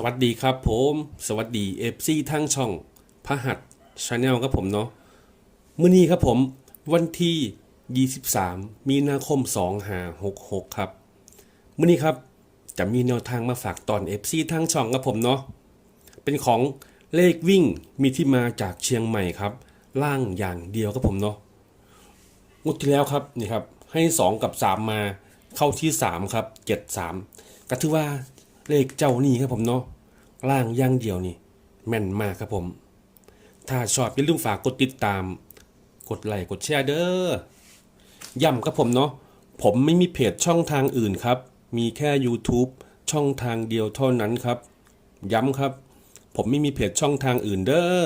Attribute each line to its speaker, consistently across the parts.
Speaker 1: สวัสดีครับผม สวัสดีเอฟซีทั้งช่องพระหัสชาแนลครับผมเนาะมื้อนี้ครับผมวันที่ 23 มีนาคม 2566 ครับมื้อนี้ครับจะมีแนวทางมาฝากตอน FC ทั้งช่องครับผมเนาะเป็นของเลขวิ่งมีที่มาจากเชียงใหม่ครับ ล่างอย่างเดียวครับผมเนาะงวดที่แล้วครับนี่ครับให้ 2 กับ 3 มาเข้าที่ 3 ครับ 7 3 ก็ถือว่า เลขเจ้านี่ครับผมเนาะล่างย่างเดียวนี่ แม่นมากครับผม ถ้าชอบอย่าลืมฝากกดติดตาม กดไลค์กดแชร์เด้อย้ำครับผมเนาะผมไม่มีเพจช่องทางอื่นครับ มีแค่ YouTube ช่องทางเดียวเท่านั้นครับ ย้ำครับ ผมไม่มีเพจช่องทางอื่นเด้อ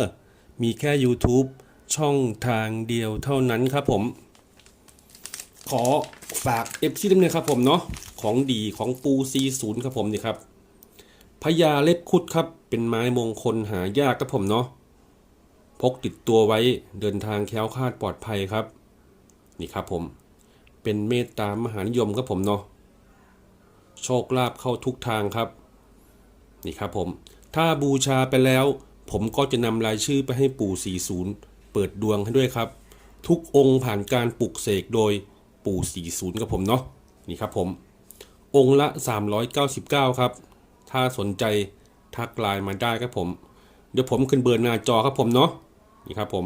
Speaker 1: มีแค่ YouTube ช่องทางเดียวเท่านั้นครับผม ขอฝากเอฟซีดำเนินครับผมเนาะของดีของปูซีศูนย์ครับผมนี่ครับ พญาเล็บคุดครับ เป็นไม้มงคลหายากครับผมเนาะพกติดตัวไว้เดินทางแคล้วคลาดปลอดภัยครับ นี่ครับผม เป็นเมตตามหานิยมครับผมเนาะโชคลาภเข้าทุกทางครับ นี่ครับผม ถ้าบูชาไปแล้ว ผมก็จะนำรายชื่อไปให้ปู่ 40 เปิดดวงให้ด้วยครับ ทุกองค์ผ่านการปลุกเสกโดยปู่ 40ครับผมเนาะนี่ครับผม องค์ละ 399 ครับ ถ้าสนใจทักไลน์มาได้ครับผม เดี๋ยวผมขึ้นเบอร์หน้าจอครับผมเนาะนี่ครับผม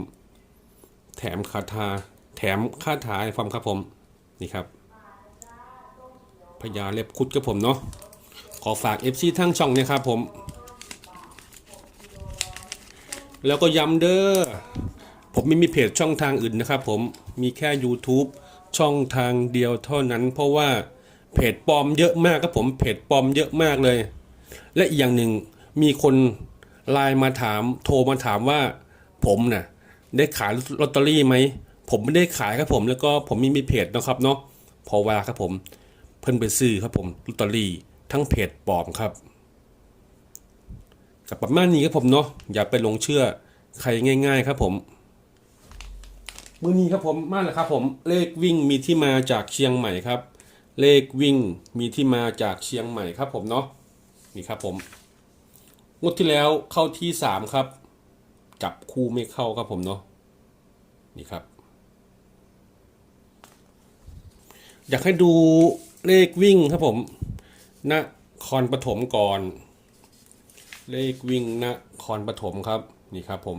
Speaker 1: แถมคาถาแถมคาถาให้ฟังครับผมนี่ครับพญาเล็บคุดครับผมเนาะขอฝาก FC ทั้งช่องเนี่ยครับผม แล้วก็ย้ำเด้อผมไม่มีเพจช่องทางอื่นนะครับผมมีแค่ YouTube ช่องทางเดียวเท่านั้น เพราะว่าเพจปลอมเยอะมากครับผมเพจปลอมเยอะมากเลย และอีกอย่างหนึ่งมีคนไลน์มาถาม โทรมาถามว่าผมน่ะได้ขายลอตเตอรี่ไหม ผมไม่ได้ขายครับผม แล้วก็ผมม่มีเพจนะครับเนาะพอเวลาครับผม เพิ่นไปซื้อครับผมลอตเตอรี่ทั้งเพจปลอมครับกับประมาณนี้ครับผมเนาะอย่าไปหลงเชื่อใครง่าย ๆ ครับผมมือนี้ครับผมมาแล้วครับผมเลขวิ่งมีที่มาจากเชียงใหม่ครับ เลขวิ่งมีที่มาจากเชียงใหม่ครับผมเนาะ นี่ครับผมงวดที่แล้วเข้าที่สามครับ จับคู่ไม่เข้าครับผมเนาะนี่ครับ อยากให้ดูเลขวิ่งครับผมนครปฐมก่อน เลขวิ่งนครปฐมครับนี่ครับผม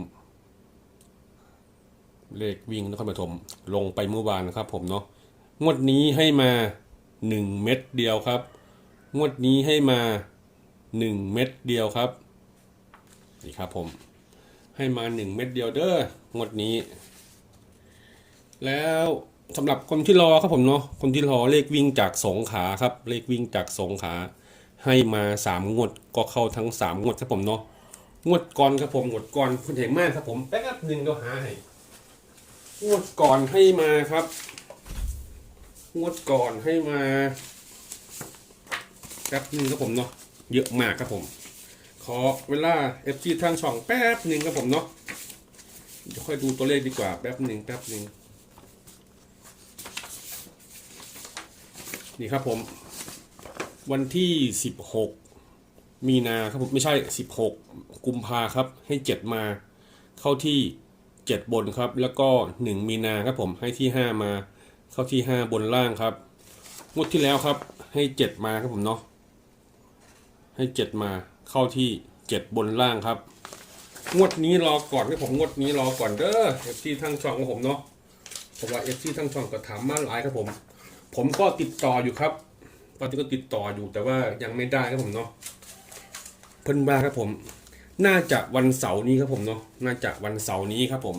Speaker 1: เลขวิ่งนครปฐมลงไปเมื่อวานนะครับผมเนาะงวดนี้ให้มาหนึ่งเม็ดเดียวครับ งวดนี้ให้มา หนึ่งเม็ดเดียวครับนี่ครับผม ให้มาหนึ่งเม็ดเดียวเด้องวดนี้ แล้วสำหรับคนที่รอครับผมเนาะคนที่รอเลขวิ่งจากสงขาครับ เลขวิ่งจากสงขา ให้มาสามงวดก็เข้าทั้งสามงวดครับผมเนาะงวดก่อนครับผมงวดก่อนคุณเห็นมากครับผมแป๊บหนึ่งเดี๋ยวหาให้งวดก่อนให้มาครับงวดก่อนให้มาแป๊บหนึ่งครับผมเนาะ เยอะมากครับผม ขอเวลา FG ทางช่องแป๊บหนึ่งครับผมเนาะเดี๋ยวค่อยดูตัวเลขดีกว่าแป๊บหนึ่งแป๊บหนึ่งนี่ครับผม วันที่สิบหกมีนาครับผมไม่ใช่สิบหกกุมภาครับ ให้เจ็ดมาเข้าที่เจ็ดบนครับ แล้วก็หนึ่งมีนาครับผมให้ที่ห้ามา เข้าที่ห้าบนล่างครับงวดที่แล้วครับให้เจ็ดมาครับผมเนาะ ให้เจ็ดมาเข้าที่เจ็ดบนล่างครับ งวดนี้รอก่อนครับผมงวดนี้รอก่อนเด้อเอฟซีทั้งช่องของผมเนาะเพราะว่าเอฟซีทั้งช่องก็ถามมาหลายครับผม ผมก็ติดต่ออยู่ครับตอนนี้ก็ติดต่ออยู่แต่ว่ายังไม่ได้ครับผมเนาะเพิ่นบ้าครับผม น่าจะวันเสาร์นี้ครับผมเนาะน่าจะวันเสาร์นี้ครับผม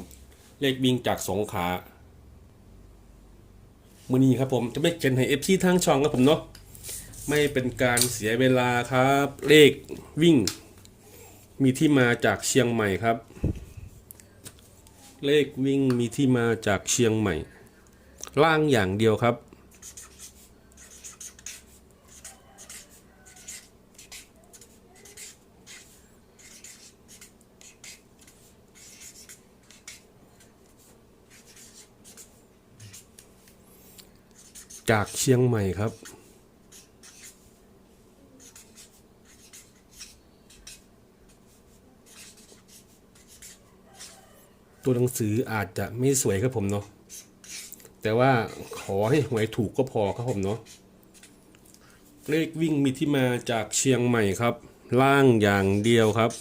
Speaker 1: เลขบิงจากสงขลามื่อนี้ครับผมจะไม่เขียนให้เอฟซีทางช่องครับผมเนาะ ไม่เป็นการเสียเวลาครับ เลขวิ่ง มีที่มาจากเชียงใหม่ครับ เลขวิ่งมีที่มาจากเชียงใหม่ ล่างอย่างเดียวครับ จากเชียงใหม่ครับ ตัวหนังสืออาจจะไม่สวยครับผมเนาะแต่ว่าขอให้หวยถูกก็พอครับผมเนาะเลขวิ่งมีที่มาจากเชียงใหม่ครับ ล่างอย่างเดียวครับ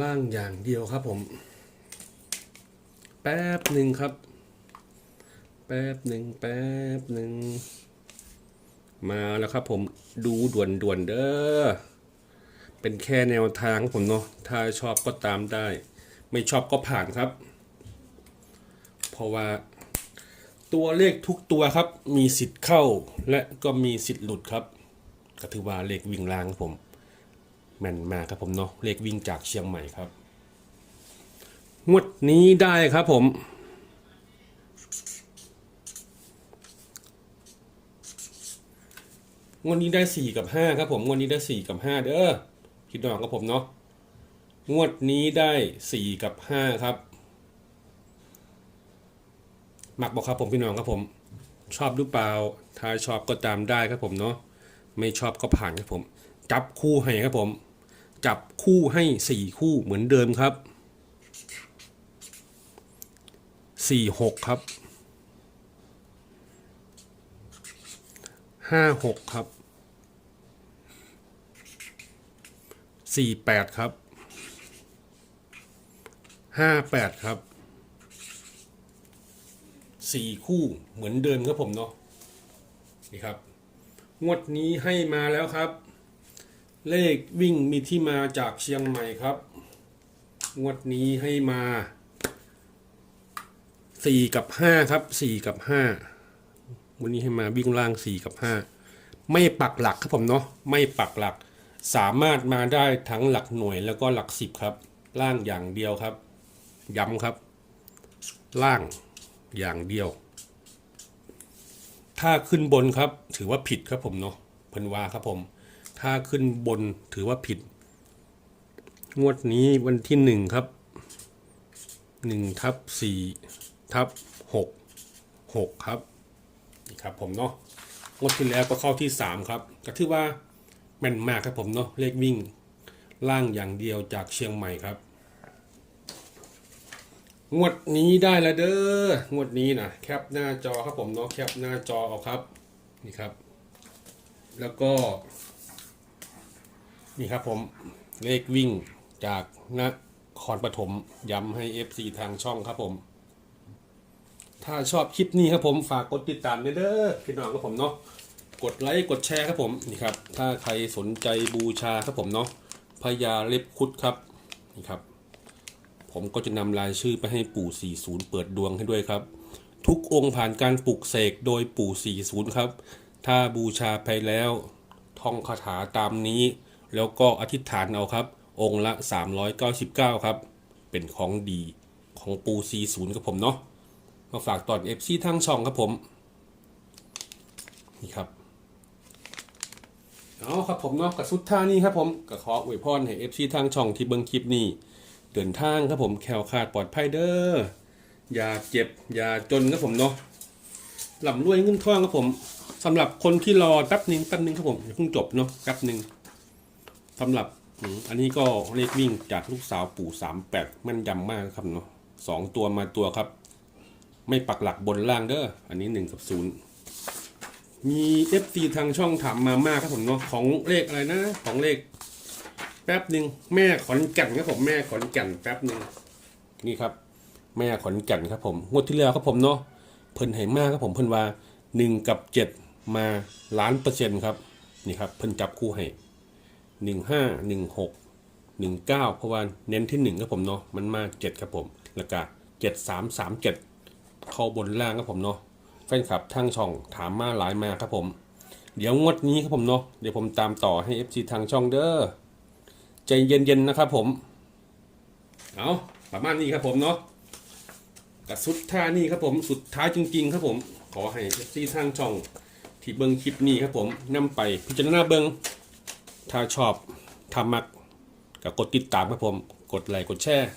Speaker 1: ล่างอย่างเดียวครับผม แป๊บหนึ่งครับ ป๊บหนึ่งแป๊บหนึ่งมาแล้วครับผมดูด่วนด่วนเด้อเป็นแค่แนวทางผมเนาะถ้าชอบก็ตามได้ ไม่ชอบก็ผ่านครับ เพราะว่าตัวเลขทุกตัวครับ มีสิทธิ์เข้าและก็มีสิทธิ์หลุดครับก็ถือว่าเลขวิ่งล่างผม แม่นมากครับผมเนาะเลขวิ่งจากเชียงใหม่ครับงวดนี้ได้ครับผม งวดนี้ได้สี่กับห้าครับผมงวดนี้ได้สี่กับห้าเด้อคิดดอกครับผมเนาะงวดนี้ได้สี่กับห้าครับมักบอกครับผมพี่น้องครับผม ชอบหรือเปล่าถ้าชอบก็ตามได้ครับผมเนาะไม่ชอบก็ผ่านครับผม จับคู่ให้ครับผม จับคู่ให้สี่คู่เหมือนเดิมครับสี่หกครับ ห้าหกครับสี่แปดครับห้าแปดครับสี่คู่เหมือนเดิมครับผมเนาะนี่ครับ งวดนี้ให้มาแล้วครับ เลขวิ่งมีที่มาจากเชียงใหม่ครับ งวดนี้ให้มาสี่กับห้าครับสี่กับห้า วันนี้ให้มาวิ่งล่างสี่กับห้าไม่ปักหลักครับผมเนาะไม่ปักหลัก สามารถมาได้ทั้งหลักหน่วยแล้วก็หลักสิบครับ ล่างอย่างเดียวครับ ย้ำครับ ล่างอย่างเดียว ถ้าขึ้นบนครับ ถือว่าผิดครับผมเนาะเพิ่นวาครับผม ถ้าขึ้นบนถือว่าผิด งวดนี้วันที่หนึ่งครับหนึ่งทับสี่ทับหกหกครับ ครับผมเนาะงวดที่แล้วก็เข้าที่สามครับ ก็ถือว่าแม่นมากครับผมเนาะเลขวิ่งล่างอย่างเดียวจากเชียงใหม่ครับ งวดนี้ได้แล้วเด้องวดนี้นะแคปหน้าจอครับผมเนาะแคปหน้าจอเอาครับนี่ครับ แล้วก็ นี่ครับผมเลขวิ่งจากนครปฐมย้ำให้ FC ทางช่องครับผม ถ้าชอบคลิปนี้ครับผมฝากกดติดตามด้เด้อพี่น้องครับผมเนาะกดไลค์กดแชร์ครับผมนี่ครับ ถ้าใครสนใจบูชาครับผมเนาะพญาเล็บคุดครับนี่ครับ ผมก็จะนำรายชื่อไปให้ปู่ 40 เปิดดวงให้ด้วยครับ ทุกองค์ผ่านการปลุกเสกโดยปู่ 40 ครับ ถ้าบูชาไปแล้วท่องคาถาตามนี้ แล้วก็อธิษฐานเอาครับ องค์ละ 399 ครับ เป็นของดีของปู่ 40 ครับผมเนาะ มาฝากตอน FC ทั้งช่องครับผม นี่ครับเอาครับผมเนาะกับสุดท่านี้ครับผมก็ขออวยพรให้ FC ทางช่องที่เบิ่งคลิปนี้เดินทางครับผมแคล้วคลาดปลอดภัยเด้ออย่าเจ็บอย่าจนครับผมเนาะหล่ำรวยเงินทองครับผมสำหรับคนที่รอแป๊บหนึงแป๊บหนึงครับผมอย่าเพิ่งจบเนาะแป๊บหนึ่งสำหรับอันนี้ก็เลขวิ่งจากลูกสาวปู่สามแปดม่นยำมากครับเนาะสองตัวมาตัวครับ ไม่ปักหลักบนล่างเด้ออันนี้หนึ่งกับศูนย์มีเอฟซีทางช่องถามมามากครับผมเนาะของเลขอะไรนะ ของเลข แป๊บหนึ่งแม่ขอนแก่นครับผมแม่ขอนแก่นแป๊บหนึ่งนี่ครับ แม่ขอนแก่นครับผมงวดที่แล้วครับผมเนาะเพิ่นให้มากครับผมเพิ่นว่าหนึ่งกับเจ็ดมาล้านเปอร์เซ็นต์ครับนี่ครับเพิ่นจับคู่ให้หนึ่งห้าหนึ่งหกหนึ่งเก้าเพราะว่าเน้นที่หนึ่งครับผมเนาะมันมาเจ็ดครับผมแล้วก็เจ็ดสามสามเจ็ด เข้าบนล่างครับผมเนาะแฟนคลับทางช่องถามมาหลายมาครับผม เดี๋ยวงวดนี้ครับผมเนาะเดี๋ยวผมตามต่อให้ FC ทางช่องเด้อใจเย็นๆนะครับผมเอาประมาณนี้ครับผมเนาะกับสุดท้านี่ครับผมสุดท้ายจริง ๆ ครับผม ขอให้ซีทางช่องที่เบิ้งคลิปนี้ครับผมนำไปพิจารณาเบิ้งถ้าชอบทำมักก็กดติดตามครับผม กดไลค์กดแชร์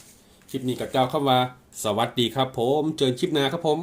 Speaker 1: คลิปนี้กับเจ้าเข้ามา สวัสดีครับผม เจอคลิปหน้าครับผม